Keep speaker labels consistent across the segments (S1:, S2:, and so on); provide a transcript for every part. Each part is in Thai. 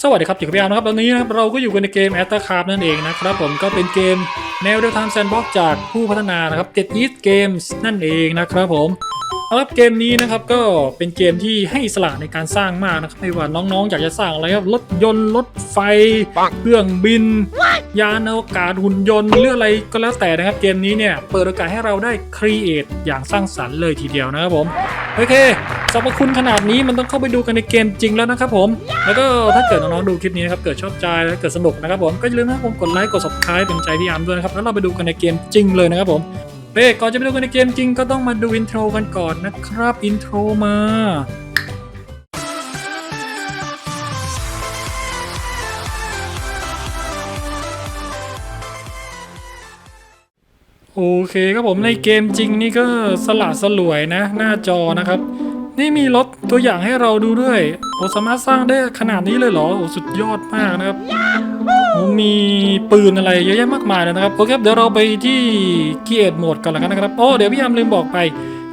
S1: สวัสดีครับอยู่กับพี่อาร์มนะครับตอนนี้นะครับเราก็อยู่กันในเกมแอตตาคาร์นั่นเองนะครับผมก็เป็นเกมแนวเดียวทางแซนบ็อกจากผู้พัฒนานะครับเจ็ดอีทเกมส์นั่นเองนะครับผม ครับเกมนี้นะครับก็เป็นเกมที่ให้สละในการสร้างมากนะครับไม่ว่าน้องๆ อยากจะสร้างอะไรครับรถยนต์รถไฟ
S2: ป
S1: เครื่องบิน ยานอวกาศหุ่นยนต์หรืออะไรก็แล้วแต่นะครับ เกมนี้เนี่ยเปิดโอกาสให้เราได้ครีเอทอย่างสร้างสรรค์เลยทีเดียวนะครับผมโอเคสรรพคุณขนาดนี้มันต้องเข้าไปดูกันในเกมจริงแล้วนะครับผม แล้วก็ถ้าเกิดน้องๆดูคลิปนี้นะครับเกิดชอบใจและเกิดสนุกนะครับผมก็อย่าลืมนะครับผมกดไลค์กด subscribe เป็นใจพี่อาร์มด้วยนะครับแล้วเราไปดูกันในเกมจริงเลยนะครับผม เฮ้ก่อนจะไปดูกันในเกมจริงก็ต้องมาดูอินโทรกันก่อนนะครับ อินโทรมาโอเคครับผมในเกมจริงนี่ก็สละสลวยนะ หน้าจอนะครับ นี่มีรถตัวอย่างให้เราดูด้วยโอ้สามารถสร้างได้ขนาดนี้เลยเหรอโอ้สุดยอดมากนะครับโอ้มีปืนอะไรเยอะแยะมากมายเลยนะครับ โอเคครับเดี๋ยวเราไปที่ Create Mode กันแล้วกันนะครับโอ้เดี๋ยวพี่ยามลืมบอกไป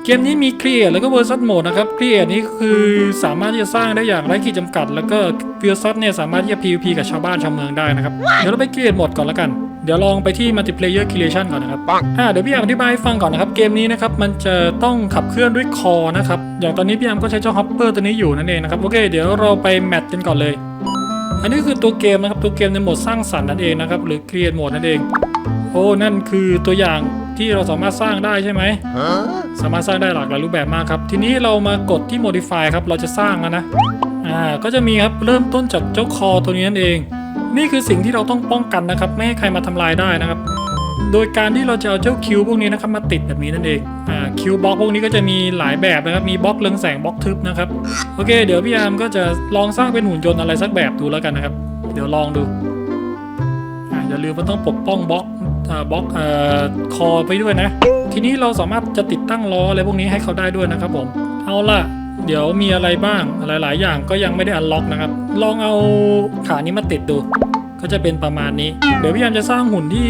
S1: เกมนี้มี Create แล้วก็ Versus Mode นะครับ Create นี่คือสามารถที่จะสร้างได้อย่างไร้ขีดจำกัด แล้วก็ Versus เนี่ยสามารถที่จะ PVP กับชาวบ้านชาวเมืองได้นะครับ เดี๋ยวเราไป Create Mode ก่อนแล้วกัน ดี๋ยวลองไปที่ Multiplayer Creation ก่อนนะครับ
S2: ปัง
S1: อ่าเดี๋ยวพี่ยามอธิบายให้ฟังก่อนนะครับเกมนี้นะครับมันจะต้องขับเคลื่อนด้วยคอนะครับอย่างตอนนี้พี่ยามก็ใช้เจ้าฮอปเปอร์ตัวนี้อยู่นั่นเองนะครับโอเคเดี๋ยวเราไปแมทกันก่อนเลย อันนี้คือตัวเกมนะครับตัวเกมในโหมดสร้างสรรค์นั่นเองนะครับหรือ Create Mode นั่นเอง โอ้นั่นคือตัวอย่างที่เราสามารถสร้างได้ใช่ไหม
S2: Huh?
S1: สามารถสร้างได้หลากหลายรูปแบบมากครับทีนี้เรามากดที่ modify ครับเราจะสร้างแล้วนะอ่าก็จะมีครับเริ่มต้นจากเจ้าคอตัวนี้นั่นเอง นี่คือสิ่งที่เราต้องป้องกันนะครับ ไม่ให้ใครมาทำลายได้นะครับ โดยการที่เราจะเอาเจ้าคิวพวกนี้นะครับมาติดแบบนี้นั่นเองอ่าคิวบล็อกพวกนี้ก็จะมีหลายแบบนะครับ มีบล็อกเรืองแสงบล็อกทึบนะครับ โอเค เดี๋ยวพี่อาร์มก็จะลองสร้างเป็นหุ่นยนต์อะไรสักแบบดูแล้วกันนะครับ เดี๋ยวลองดูอ่าอย่าลืมว่าต้องปกป้องบล็อกบล็อกอคอไปด้วยนะ ทีนี้เราสามารถจะติดตั้งล้ออะไรพวกนี้ให้เขาได้ด้วยนะครับผม เอาล่ะ เดี๋ยวมีอะไรบ้างหลาย ๆ อย่างก็ยังไม่ได้อันล็อกนะครับ ลองเอาขานี้มาติดดู ก็จะเป็นประมาณนี้ เดี๋ยวพยายามจะสร้างหุ่นที่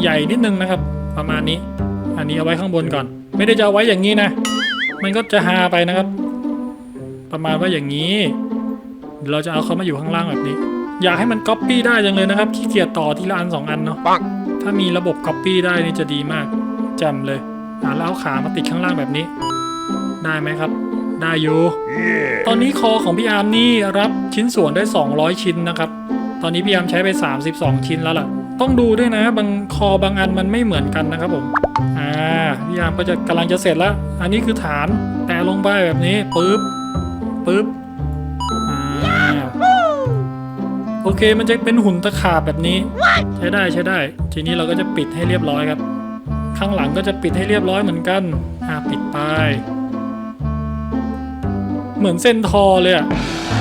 S1: ใหญ่นิดนึงนะครับ ประมาณนี้ อันนี้เอาไว้ข้างบนก่อน ไม่ได้จะเอาไว้อย่างนี้นะ มันก็จะฮาไปนะครับ ประมาณว่าอย่างนี้เดี๋ยวเราจะเอาเขามาอยู่ข้างล่างแบบนี้ อยากให้มันก๊อปปี้ได้จังเลยนะครับขี้เกียจต่อทีละอันสองอันเนาะ
S2: ปัง
S1: ถ้ามีระบบ Copy ได้นี่จะดีมากแจ่มเลยอ่าแล้วเอาขามาติดข้างล่างแบบนี้ ได้ไหมครับได้อยู่
S2: Yeah.
S1: ตอนนี้คอของพี่อาร์มนี่รับชิ้นส่วนได้ 200 ชิ้นนะครับ ตอนนี้พี่อามใช้ไป 32 ชิ้นแล้วล่ะ ต้องดูด้วยนะ บางคอบางอันมันไม่เหมือนกันนะครับผม อ่า พี่อามก็จะกำลังจะเสร็จแล้ว อันนี้คือฐาน แต่ลงไปแบบนี้ปึ๊บปึ๊บอ่าโอเค มันจะเป็นหุ่นตะขาบแบบนี้ ใช้ได้ใช้ได้ ทีนี้เราก็จะปิดให้เรียบร้อยครับ ข้างหลังก็จะปิดให้เรียบร้อยเหมือนกัน อ่าปิดไป เหมือนเส้นทอเลยอะ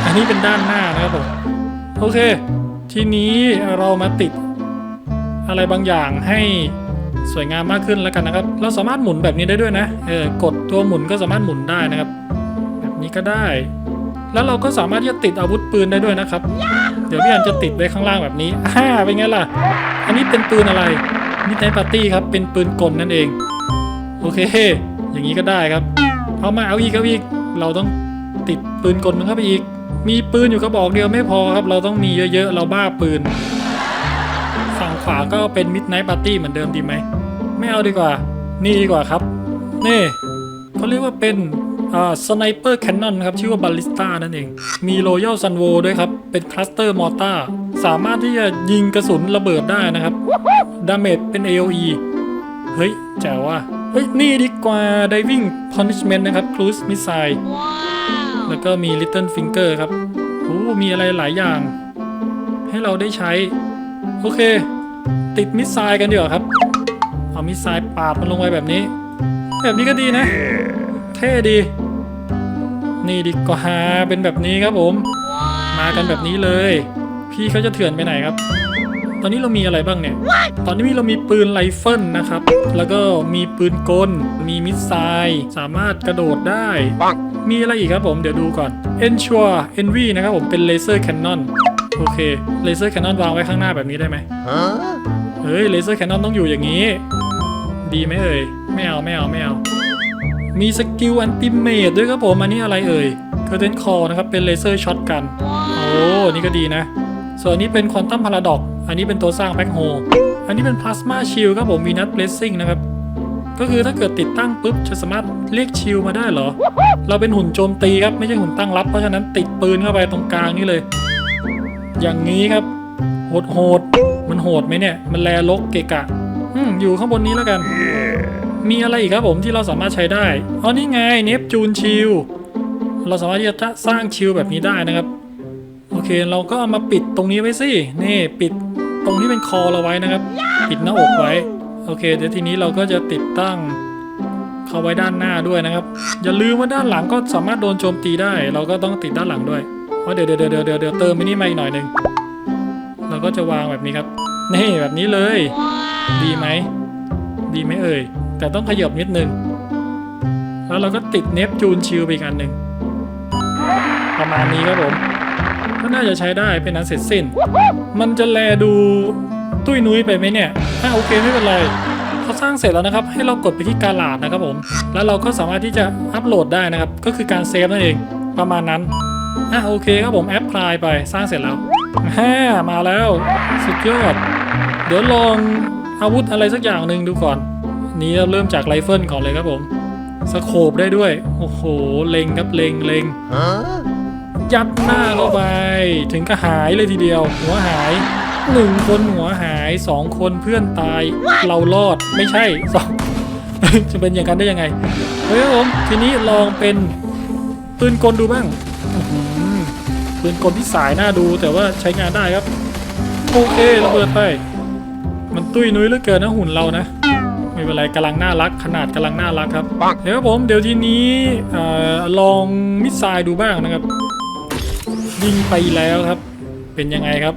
S1: อันนี้เป็นด้านหน้านะครับผม โอเค ทีนี้เรามาติดอะไรบางอย่างให้สวยงามมากขึ้นแล้วกันนะครับ เราสามารถหมุนแบบนี้ได้ด้วยนะเออกดตัวหมุนก็สามารถหมุนได้นะครับ แบบนี้ก็ได้ แล้วเราก็สามารถที่จะติดอาวุธปืนได้ด้วยนะครับ เดี๋ยวพี่อันจะติดไว้ข้างล่างแบบนี้อ่าเป็นไงล่ะ อันนี้เป็นปืนอะไรมิดไนปาร์ตี้ครับเป็นปืนกลนั่นเอง โอเค อย่างนี้ก็ได้ครับเอามาเอาอีกเอาอีก เราต้องติดปืนกลมันเข้าไปอีก มีปืนอยู่กระบอกเดียวไม่พอครับ เราต้องมีเยอะๆ เราบ้าปืน ฝั่งขวาก็เป็นมิดไน g ์ปาร์ตี้เหมือนเดิมดีไหม ไม่เอาดีกว่า นี่ดีกว่าครับ นี่เขาเรียกว่าเป็นอ่าสไนเปอร์แคนนอนครับ ชื่อว่าบ a ล i สตานั่นเอง มีโรยัลซันโวด้วยครับ เป็นคลัสเตอร์มอร์ตาสามารถที่จะยิงกระสุนระเบิดได้นะครับ ดาเมจเป็น AOE เฮ้ยแจ๋วว่ะเฮ้ย นี่ดีกว่า Diving Punishment นะครับ Cruise Missile แล้วก็มี Little Finger ครับโอ้มีอะไรหลายอย่าง ให้เราได้ใช้ โอเค ติดมิสไซล์กันดีกว่าครับ เอามิสไซล์ปาดมันลงไปแบบนี้ แบบนี้ก็ดีนะ เท่ดี นี่ดีกว่าเป็นแบบนี้ครับผม มากันแบบนี้เลย พี่เขาจะเถื่อนไปไหนครับตอนนี้เรามีอะไรบ้างเนี่ย ตอนนี้เรามีปืนไรเฟิลนะครับ แล้วก็มีปืนกล มีมิสไซล์ สามารถกระโดดได้ มีอะไรอีกครับผมเดี๋ยวดูก่อน Ensure Envy นะครับผมเป็นเลเซอร์แคนนอนโอเคเลเซอร์แคนนอนวางไว้ข้างหน้าแบบนี้ได้ไหม
S2: Huh?
S1: เฮ้ยเลเซอร์แคนนอนต้องอยู่อย่างนี้ ดีไหมเอ่ยไม่เอาไม่เอาไม่เอามีสกิลอันติเมตด้วยครับผมอันนี้อะไรเอ่ยเคอร์เทนคอนะครับเป็นเลเซอร์ช็อตกันโอ้นี่ก็ดีนะ ส่วนอันนี้เป็นควอนตัมพาราดอกอันนี้เป็นตัวสร้างแบ็คโฮอันนี้เป็นพลาสมาชิลครับผมวีนัสเบลซิ่งนะครับ ก็คือถ้าเกิดติดตั้งปุ๊บจะสามารถเรียกชิลมาได้เหรอ เราเป็นหุ่นโจมตีครับไม่ใช่หุ่นตั้งรับเพราะฉะนั้นติดปืนเข้าไปตรงกลางนี่เลย อย่างนี้ครับโหดโหดๆมันโหดไหมเนี่ย มันแลลกเกะกะอืมอยู่ข้างบนนี้แล้วกัน มีอะไรอีกครับผมที่เราสามารถใช้ได้อ๋อนี่ไงเนปจูนชิลเราสามารถที่จะสร้างชิลแบบนี้ได้นะครับ โอเคเราก็เอามาปิดตรงนี้ไว้สินี่ปิดตรงที่เป็นคอเราไว้นะครับ ปิดหน้าอกไว้ โอเค เดี๋ยวทีนี้เราก็จะติดตั้งเข้าไว้ด้านหน้าด้วยนะครับ อย่าลืมว่าด้านหลังก็สามารถโดนโจมตีได้ เราก็ต้องติดด้านหลังด้วยเพราะเดี๋ยวเดี๋ยวเดี๋ยวเดี๋ยวเติมไปนี่มาอีกหน่อยหนึ่งเราก็จะวางแบบนี้ครับนี่แบบนี้เลย ดีไหมดีไหมเอ่ยแต่ต้องขยับนิดนึงแล้วเราก็ติดเนปจูนชิลไปอีกอันหนึ่งประมาณนี้ครับผมก็น่าจะใช้ได้เป็นอันเสร็จสิ้น มันจะแลดูตุ้ยนุ้ยไปไหมเนี่ย ถ้าโอเคไม่เป็นไรเขาสร้างเสร็จแล้วนะครับ ให้เรากดไปที่การลาดนะครับผม แล้วเราก็สามารถที่จะอัปโหลดได้นะครับ ก็คือการเซฟนั่นเองประมาณนั้นอะโอเคครับผมแอปพลายไปสร้างเสร็จแล้วฮ่ามาแล้วสุดยอด เดี๋ยวลองอาวุธอะไรสักอย่างหนึ่งดูก่อน นี้เราเริ่มจากไรเฟิลก่อนเลยครับผมสโคบได้ด้วย โอ้โห เล็งครับเล็งเล็งยัดหน้าเข้าไป ถึงก็หายเลยทีเดียว หัวหาย หนึ่งคนหัวหายสองคนเพื่อนตายเรารอดไม่ใช่สองจะเป็นอย่างนั้นได้ยังไงเฮ้ยครับผมทีนี้ลองเป็นปืนกลดูบ้างปืนกลที่สายหน้าดูแต่ว่าใช้งานได้ครับโอเคระเบิดไป มันตุ้ยนุ้ยเหลือเกินนะหุ่นเรานะไม่เป็นไรกำลังน่ารักขนาดกำลังน่ารักครับเดี๋ยวครับผมเดี๋ยวทีนี้อลองมิสไซล์ดูบ้างนะครับยิงไปแล้วครับ เป็นยังไงครับ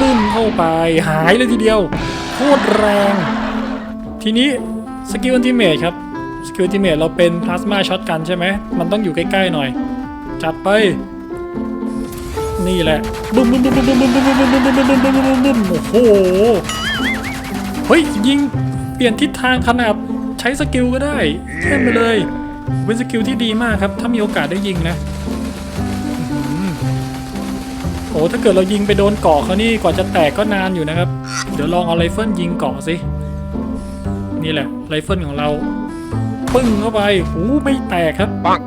S1: บึ้มเข้าไปหายเลยทีเดียวโคตรแรง ทีนี้สกิลอันติเมทครับสกิลอันติเมทเราเป็นพลาสมาช็อตกันใช่ไหมมันต้องอยู่ใกล้ๆหน่อย จัดไป นี่แหละบึ้มบึ้มบึ้มบึ้มบึ้มบึ้มบึ้มบึ้มบึ้มบึ้มบึ้มบึ้มบึ้มบึ้มบึ้มโอ้โหเฮ้ยยิงเปลี่ยนทิศทางขนาดใช้สกิลก็ได้เท่ไปเลยเป็นสกิลที่ดีมากครับ ถ้ามีโอกาสได้ยิงนะ อ้ถ้าเกิดเรายิงไปโดนเกาะเขานี่กว่าจะแตกก็นานอยู่นะครับ เดี๋ยวลองเอาไรเฟิลยิงเกาะสิ นี่แหละไรเฟิลของเรา ปึ้งเข้าไปหูไม่แตกครับ
S2: ปัง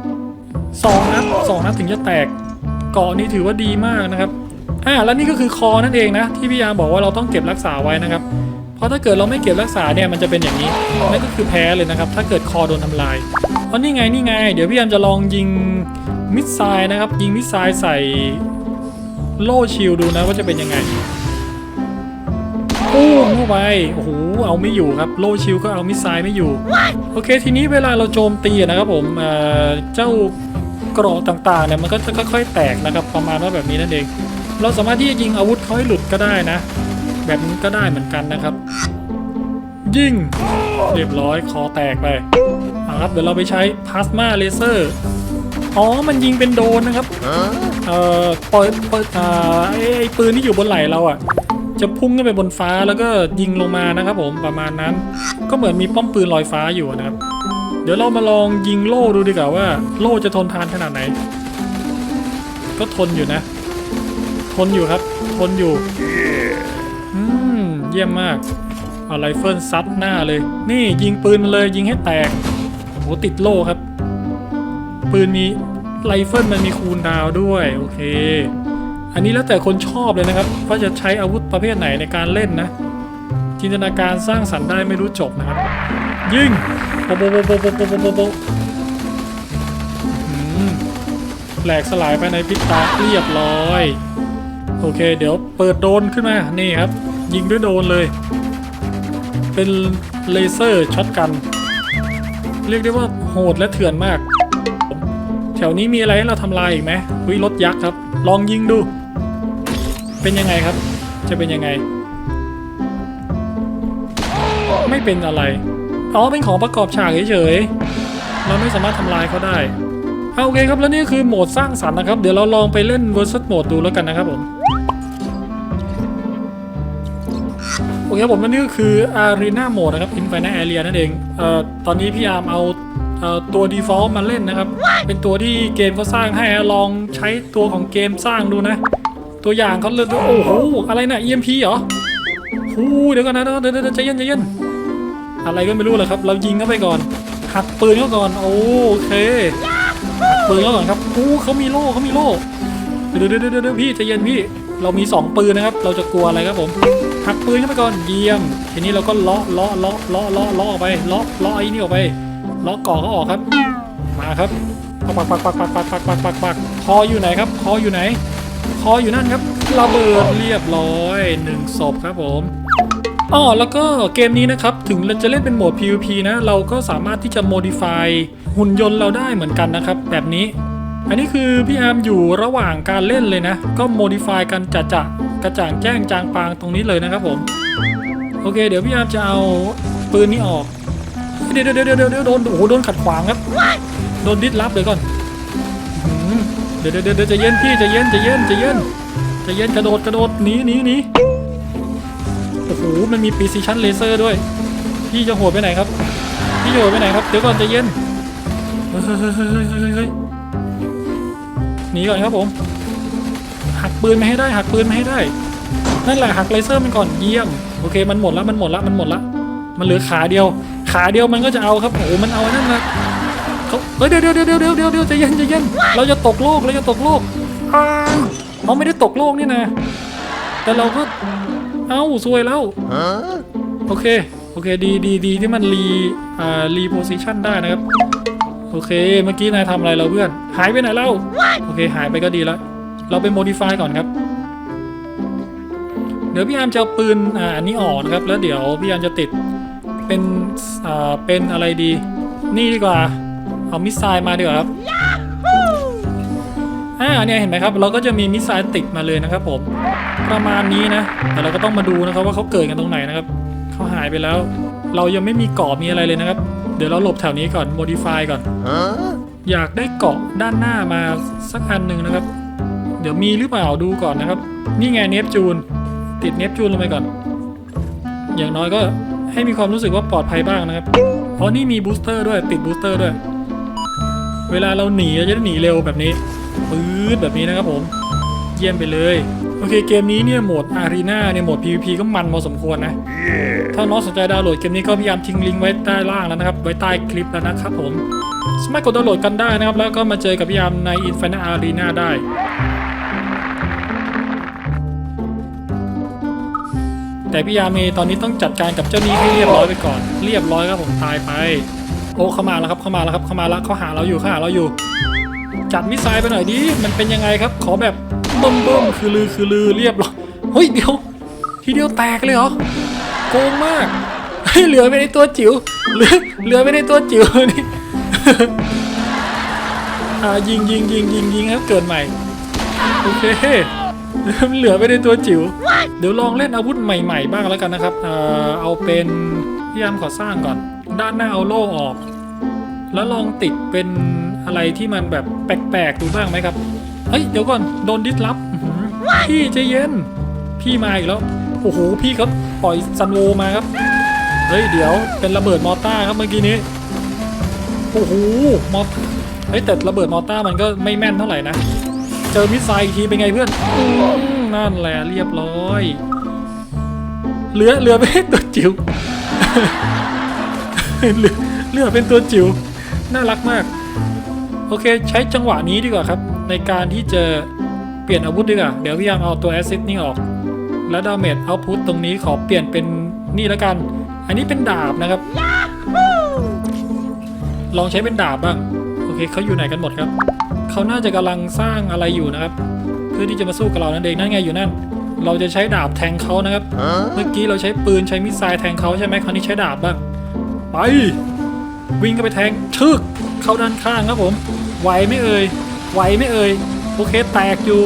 S1: สองนัดสองนัดถึงจะแตก เกาะนี้ถือว่าดีมากนะครับ อ่า แล้วนี่ก็คือคอนั่นเองนะ ที่พี่ยามบอกว่าเราต้องเก็บรักษาไว้นะครับ เพราะถ้าเกิดเราไม่เก็บรักษาเนี่ยมันจะเป็นอย่างนี้นั่นก็คือแพ้เลยนะครับ ถ้าเกิดคอโดนทำลายเพราะนี่ไงนี่ไง เดี๋ยวพี่ยามจะลองยิงมิสไซล์นะครับ ยิงมิสไซล์ใส่ โล่ชิลดูนะว่าจะเป็นยังไงปุ้มเข้าไปโอ้โหเอาไม่อยู่ครับ โล่ชิลก็เอามิสไซล์ไม่อยู่ โอเค ทีนี้เวลาเราโจมตีนะครับผมเออเจ้ากราะต่างๆเนี่ยมันก็จะค่อยๆ แตกนะครับประมาณว่าแบบนี้นั่นเอง เราสามารถที่จะยิงอาวุธเขาให้หลุดก็ได้นะ แบบนี้ก็ได้เหมือนกันนะครับ ยิงเรียบร้อยคอแตกไปอาครับเดี๋ยวเราไปใช้พลาสมาเลเซอร์ อ๋อ มันยิงเป็นโดรนนะครับ เอ่อเปิดเปิดอ่าไอ้ไอ้ปืนที่อยู่บนไหล่เราอะ จะพุ่งขึ้นไปบนฟ้าแล้วก็ยิงลงมานะครับผมประมาณนั้น ก็เหมือนมีป้อมปืนลอยฟ้าอยู่นะครับ เดี๋ยวเรามาลองยิงโล่ดูดีกว่าว่า โล่จะทนทานขนาดไหน ก็ทนอยู่นะ ทนอยู่ครับ ทนอยู่ อืม เยี่ยมมาก เอาไรเฟิลซัดหน้าเลย นี่ยิงปืนมาเลยยิงให้แตกโหติดโล่ครับปืนมี ไรเฟิลมันมีคูลดาวด้วย โอเค อันนี้แล้วแต่คนชอบเลยนะครับ ว่าจะใช้อาวุธประเภทไหนในการเล่นนะ จินตนาการสร้างสรรค์ได้ไม่รู้จบนะครับ ยิงโปะโปะโปะโปะโปะโปโปะโปะโปะแหลกสลายไปในพริบตาเรียบร้อย โอเค เดี๋ยวเปิดโดนขึ้นมา นี่ครับ ยิงด้วยโดนเลย เป็นเลเซอร์ช็อตกัน เรียกได้ว่าโหดและเถื่อนมาก แถวนี้มีอะไรให้เราทำลายอีกไหมวิรถยักษ์ครับ ลองยิงดู เป็นยังไงครับ จะเป็นยังไง ไม่เป็นอะไร อ๋อ เป็นของประกอบฉากเฉยๆ เราไม่สามารถทำลายเขาได้เอาโอเคครับ แล้วนี่คือโหมดสร้างสรรค์นะครับ เดี๋ยวเราลองไปเล่น versus mode ดูแล้วกันนะครับผม โอเคครับผมนี่ก็คือ Arena Mode นะครับ Infinite Area นั่นเอง เอ่อ ตอนนี้พี่อาร์มเอา ตัว default มาเล่นนะครับ เป็นตัวที่เกมเขาสร้างให้อะลองใช้ตัวของเกมสร้างดูนะ ตัวอย่างเขาเลยโอ้โหอะไรนะ EMP เหรอหูเดี๋ยวก่อนนะเดี๋ยวเดี๋ยวเดี๋ยวใจเย็นใจเย็นอะไรก็ไม่รู้เลยครับ เรายิงเข้าไปก่อน หักปืนเขาก่อนโอเคหักปืนเขาก่อนครับอู้เขามีโล่เขามีโล่เดี๋ยวเดี๋ยวเดี๋ยวเดี๋ยวพี่ใจเย็นพี่เรามีสองปืนนะครับ เราจะกลัวอะไรครับผมหักปืนเข้าไปก่อนเยี่ยม ทีนี้เราก็เลาะเลาะเลาะเลาะเลาะเลาะออกไปเลาะเลาะไอ้นี่ออกไปเลาะก่อเขาออกครับ มาครับปักปักปักปักปักปักปักปักปักคออยู่ไหนครับ คออยู่ไหน คออยู่นั่นครับระเบิดเรียบร้อยหนึ่งศพครับผมอ๋อแล้วก็เกมนี้นะครับ ถึงเราจะเล่นเป็นโหมด PVP นะ เราก็สามารถที่จะ modify หุ่นยนต์เราได้เหมือนกันนะครับ แบบนี้ อันนี้คือพี่อาร์มอยู่ระหว่างการเล่นเลยนะ ก็ modify กันจะจะกระจ่างแจ้งจางปางตรงนี้เลยนะครับผม โอเค เดี๋ยวพี่อาร์มจะเอาปืนนี้ออก เดี๋ยวเดี๋ยวเดี๋ยวเดี๋ยวเดี๋ยวโดนโอ้โหโดนขัดขวางครับโดนดิสรับเดี๋ยวก่อนอื้อหือเดี๋ยวเดี๋ยวเดี๋ยวใจะเย็นพี่ใจะเย็นใจะเย็นใจะเย็นใจะเย็นกระโดดกระโดดหนีหนีหนีโอ้โหมันมี precision laser ด้วย พี่จะโหดไปไหนครับ พี่จะโหดไปไหนครับเดี๋ยวก่อนใจะเย็นเฮ้ยเฮ้ยเฮ้ยเฮ้ยเฮ้ยเฮ้ยหนีก่อนครับผมหักปืนไม่ให้ได้หักปืนไม่ให้ได้นั่นแหละหักเลเซอร์มันก่อนเยี่ยมโอเคมันหมดแล้วมันหมดแล้วมันหมดแล้วมันเหลือขาเดียว ขาเดียวมันก็จะเอาครับโอ้โหมันเอานั่นนะเขาเฮ้ยเดี๋ยวเดี๋ยวเดี๋ยวเดี๋ยวเดี๋ยวเดี๋ยวใจเย็นใจเย็นเราจะตกโลกเราจะตกโลกอ้าเขาไม่ได้ตกโลกนี่นะแต่เราก็เอ้าซวยแล้วโอเคโอเคดีดีดีที่มันรีอ่ารีโพซิชันได้นะครับโอเค เมื่อกี้นายทำอะไรเราเพื่อน หายไปไหนเล่าโอเคหายไปก็ดีแล้วเราไปโมดิฟายก่อนครับ เดี๋ยวพี่อาร์มจะเอาปืนอ่าอันนี้ออกนะครับ แล้วเดี๋ยวพี่อาร์มจะติด เป็นอ่าเป็นอะไรดี นี่ดีกว่า เอามิสไซล์มาดีกว่าครับอ่าเนี่ยเห็นไหมครับ เราก็จะมีมิสไซล์ติดมาเลยนะครับผมประมาณนี้นะ แต่เราก็ต้องมาดูนะครับว่าเขาเกิดกันตรงไหนนะครับเขาหายไปแล้ว เรายังไม่มีเกาะมีอะไรเลยนะครับ เดี๋ยวเราหลบแถวนี้ก่อนโมดิฟายก่อน อยากได้เกาะด้านหน้ามาสักอันหนึ่งนะครับ เดี๋ยวมีหรือเปล่าดูก่อนนะครับ นี่ไงเนปจูน ติดเนปจูนลงไปก่อน อย่างน้อยก็ ให้มีความรู้สึกว่าปลอดภัยบ้างนะครับ เพราะนี่มีบูสเตอร์ด้วยติดบูสเตอร์ด้วย เวลาเราหนีเราจะได้หนีเร็วแบบนี้ปื๊ดแบบนี้นะครับผม เยี่ยมไปเลย โอเคเกมนี้เนี่ยโหมดอารีนาเนี่ยโหมด PVP ก็มันพอสมควรนะ ถ้าน้องสนใจดาวน์โหลดเกมนี้ก็พยายามทิ้งลิงก์ไว้ใต้ล่างแล้วนะครับ ไว้ใต้คลิปแล้วนะครับผม สามารถกดดาวน์โหลดกันได้นะครับ แล้วก็มาเจอกับพี่ยามใน Infinite Arena ได้ แต่พี่ยามเองตอนนี้ต้องจัดการกับเจ้านี้ให้เรียบร้อยไปก่อน เรียบร้อยครับผมตายไป โอ้เข้ามาแล้วครับเข้ามาแล้วครับเข้ามาแล้วเขาหาเราอยู่เขาหาเราอยู่ จัดมิสไซล์ไปหน่อยดิมันเป็นยังไงครับ ขอแบบเบิ่มเบิ่มๆคือลือคือลือเรียบร้อยเฮ้ยเดี๋ยวทีเดียวแตกเลยเหรอโกงมากเฮ้ยเหลือไปในตัวจิ๋วเหลือเหลือไปในตัวจิ๋วนี่ยิงยิงยิงยิงยิงครับเกิดใหม่โอเค เหลือไปในตัวจิ๋ว เดี๋ยวลองเล่นอาวุธใหม่ๆบ้างแล้วกันนะครับ เอ่อ เอาเป็นพยายามขอสร้างก่อน ด้านหน้าเอาโล่ออก แล้วลองติดเป็นอะไรที่มันแบบแปลกๆดูบ้างไหมครับ เฮ้ย เดี๋ยวก่อน โดนดิสรับพี่ใจเย็น พี่มาอีกแล้ว โอ้โห พี่เขาปล่อยซันโวมาครับ เฮ้ย เดี๋ยว เป็นระเบิดมอต้าร์ครับเมื่อกี้นี้ โอ้โห มอเฮ้ยแต่ระเบิดมอต้าร์มันก็ไม่แม่นเท่าไหร่นะ เจอมิสไซล์อีกทีเป็นไงเพื่อนอืมนั่นแหละเรียบร้อยเหลือเหลือไปให้ตัวจิ๋วเหลือเหลือเป็นตัวจิ๋วน่ารักมาก โอเค ใช้จังหวะนี้ดีกว่าครับ ในการที่จะเปลี่ยนอาวุธดีกว่าเดี๋ยวพี่ยามเอาตัวแอซิดนี่ออก แล้วดาเมจเอาพุตตรงนี้ขอเปลี่ยนเป็นนี่แล้วกัน อันนี้เป็นดาบนะครับ ลองใช้เป็นดาบบ้าง โอเคเขาอยู่ไหนกันหมดครับ เขาน่าจะกำลังสร้างอะไรอยู่นะครับ เพื่อที่จะมาสู้กับเรานั่นเองนั่นไงอยู่นั่น เราจะใช้ดาบแทงเขานะครับ เมื่อกี้เราใช้ปืนใช้มิสไซล์แทงเขาใช่ไหมคราวนี้ใช้ดาบบ้างไป วิ่งเข้าไปแทงชึกเข้าด้านข้างครับผมไหวไหม่เอ่ยไหวไหม่เอ่ยโอเคแตกอยู่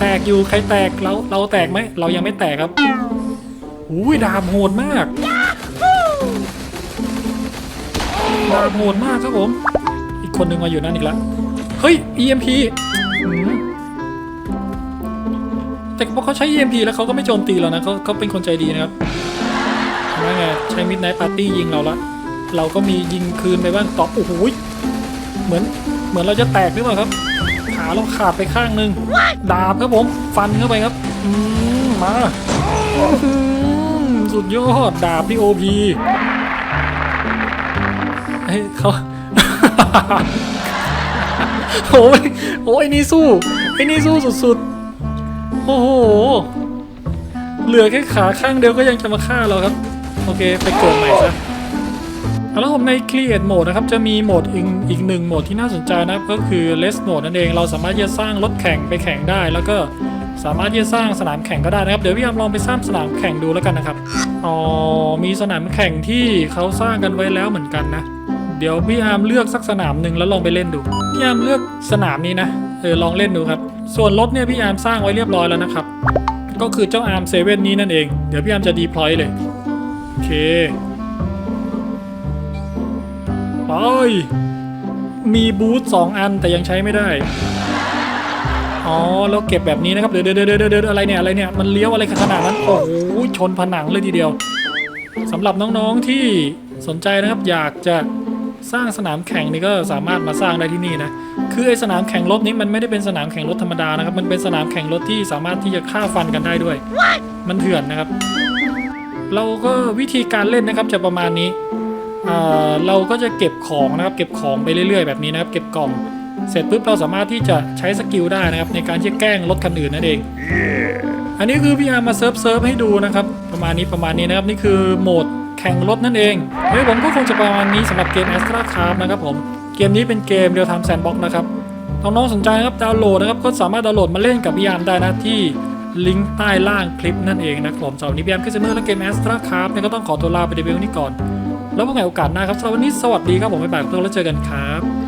S1: แตกอยู่ใครแตกเราเราแตกไหมเรายังไม่แตกครับอุ้ยดาบโหดมากดาบโหดมากครับผม อีกคนหนึ่งมาอยู่นั่นอีกแล้ว เฮ้ย EMP แต่พอเขาใช้ EMP แล้วเขาก็ไม่โจมตีเรานะเขาเขาเป็นคนใจดีนะครับนั่นไงใช้มิดไนท์ปาร์ตี้ยิงเราละ เราก็มียิงคืนไปบ้างตอบโอ้โหเหมือนเหมือนเราจะแตกหรือเปล่าครับ ขาเราขาดไปข้างหนึ่งดาบครับผมฟันเข้าไปครับมาสุดยอด ดาบพี่โอพีเฮ้ยเขา โอ้ยโอ้ยนี่สู้ไอ้นี่สู้สุดๆ โอ้โห เหลือแค่ขาข้างเดียวก็ยังจะมาฆ่าเราครับ โอเค ไปเกิดใหม่ซะแล้วผมใน Create Mode นะครับ จะมีโหมดอีกอีกหนึ่งโหมดที่น่าสนใจนะครับ ก็คือ Race Mode นั่นเอง เราสามารถที่จะสร้างรถแข่งไปแข่งได้ แล้วก็สามารถที่จะสร้างสนามแข่งก็ได้นะครับ เดี๋ยวพี่ยามลองไปสร้างสนามแข่งดูแล้วกันนะครับ อ๋อ มีสนามแข่งที่เขาสร้างกันไว้แล้วเหมือนกันนะ เดี๋ยวพี่อาร์มเลือกสักสนามหนึ่งแล้วลองไปเล่นดู พี่อาร์มเลือกสนามนี้นะ เออลองเล่นดูครับ ส่วนรถเนี่ยพี่อาร์มสร้างไว้เรียบร้อยแล้วนะครับ ก็คือเจ้าอาร์มเซเว่นนี้นั่นเอง เดี๋ยวพี่อาร์มจะดีพลอยเลย โอเค ไป มีบูธสองอันแต่ยังใช้ไม่ได้ อ๋อ แล้วเก็บแบบนี้นะครับ เดี๋ยวเดี๋ยวเดี๋ยวเดี๋ยวอะไรเนี่ยอะไรเนี่ย มันเลี้ยวอะไรขนาดนั้น โอ้โห ชนผนังเลยทีเดียวสำหรับน้องๆที่สนใจนะครับอยากจะ สร้างสนามแข่งนี่ก็สามารถมาสร้างได้ที่นี่นะ คือไอ้สนามแข่งรถนี้มันไม่ได้เป็นสนามแข่งรถธรรมดานะครับ มันเป็นสนามแข่งรถที่สามารถที่จะฆ่าฟันกันได้ด้วย มันเถื่อนนะครับ เราก็วิธีการเล่นนะครับจะประมาณนี้อ่าเราก็จะเก็บของนะครับ เก็บของไปเรื่อยๆแบบนี้นะครับ เก็บกล่อง เสร็จปุ๊บเราสามารถที่จะใช้สกิลได้นะครับในการที่จะแกล้งรถคันอื่นนั่นเอง อันนี้คือพี่อาร์มมาเซิร์ฟเซิร์ฟให้ดูนะครับ ประมาณนี้ประมาณนี้นะครับนี่คือโหมด แข่งรถนั่นเองเฮ้ยผมก็คงจะประมาณนี้สำหรับเกม a s t r a c r a f t นะครับผมเกมนี้เป็นเกมเรียลไทม์แซนด์บ็อกนะครับน้องๆสนใจครับดาวน์โหลดนะครับก็สามารถดาวน์โหลดมาเล่นกับพี่อามได้นะที่ลิงก์ใต้ล่างคลิปนั่นเองนะครับสำหรับนี้พี่ยาร์มคิสเมอร์และเกม a s t r a c r a f t เนี่ยก็ต้องขอตัวลาไปในเวลนี้ก่อน แล้วพบกันใหม่โอกาสหน้าครับสำหรับวันนี้สวัสดีครับผมไปบายทุกคนแล้วเจอกันครับ